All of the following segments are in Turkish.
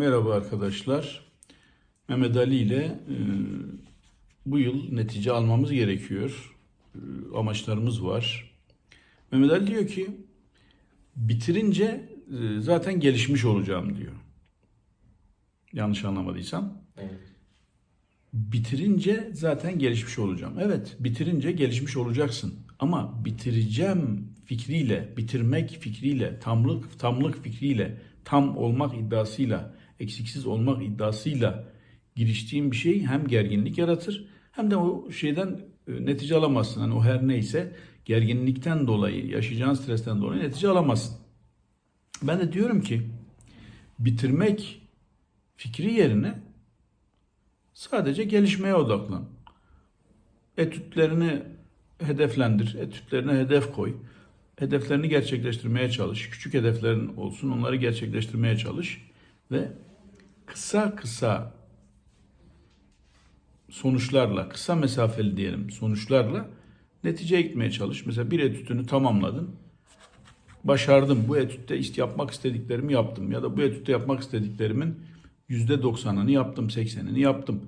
Merhaba arkadaşlar. Mehmet Ali ile e, bu yıl netice almamız gerekiyor. E, amaçlarımız var. Mehmet Ali diyor ki bitirince e, zaten gelişmiş olacağım diyor. Yanlış anlamadıysam. Evet. Bitirince zaten gelişmiş olacağım. Evet, bitirince gelişmiş olacaksın. Ama bitireceğim fikriyle, bitirmek fikriyle, tamlık tamlık fikriyle, tam olmak iddiasıyla, eksiksiz olmak iddiasıyla giriştiğin bir şey hem gerginlik yaratır hem de o şeyden e, netice alamazsın. Hani o her neyse gerginlikten dolayı, yaşayacağın stresten dolayı netice alamazsın. Ben de diyorum ki bitirmek fikri yerine Sadece gelişmeye odaklan. Etütlerini hedeflendir, etütlerine hedef koy. Hedeflerini gerçekleştirmeye çalış. Küçük hedeflerin olsun, onları gerçekleştirmeye çalış. Ve kısa kısa sonuçlarla, kısa mesafeli diyelim sonuçlarla neticeye gitmeye çalış. Mesela bir etütünü tamamladın. Başardım. Bu etütte yapmak istediklerimi yaptım. Ya da bu etütte yapmak istediklerimin %90'ını yaptım, 80'ini yaptım.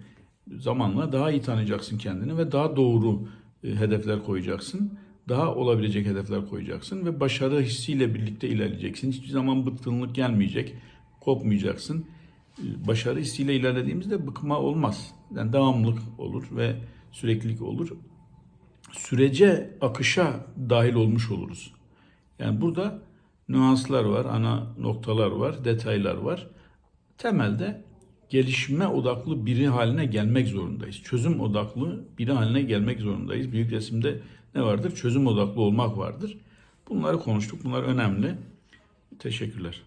Zamanla daha iyi tanıyacaksın kendini ve daha doğru e, hedefler koyacaksın. Daha olabilecek hedefler koyacaksın ve başarı hissiyle birlikte ilerleyeceksin. Hiçbir zaman bıkkınlık gelmeyecek, kopmayacaksın. Başarı hissiyle ilerlediğimizde bıkma olmaz. Yani devamlılık olur ve süreklilik olur. Sürece, akışa dahil olmuş oluruz. Yani burada nüanslar var, ana noktalar var, detaylar var. Temelde gelişme odaklı biri haline gelmek zorundayız. Çözüm odaklı biri haline gelmek zorundayız. Büyük resimde ne vardır? Çözüm odaklı olmak vardır. Bunları konuştuk. Bunlar önemli. Teşekkürler.